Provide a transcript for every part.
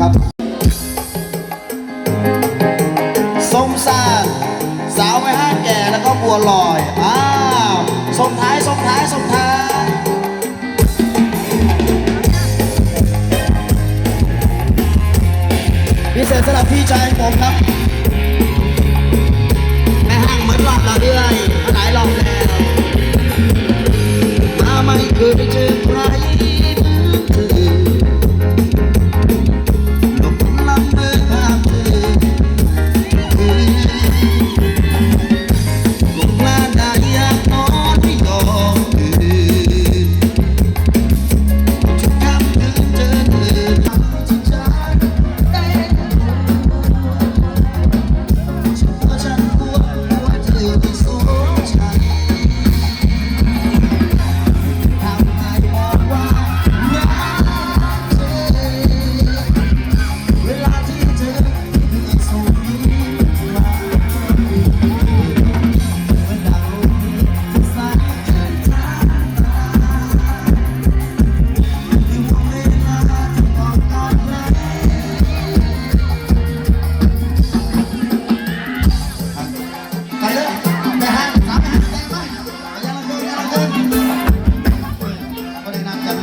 นะครับส้มซ่านสาวไม่ห้าแก่แล้วก็บัวลอยอ้าวส่งท้ายส่งท้ายส่งท้ายพิเศษสำหรับพี่ชายผมครับแม่ห้างเหมือนหลับเราเรื่อยหลายหลอบแล้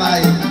life.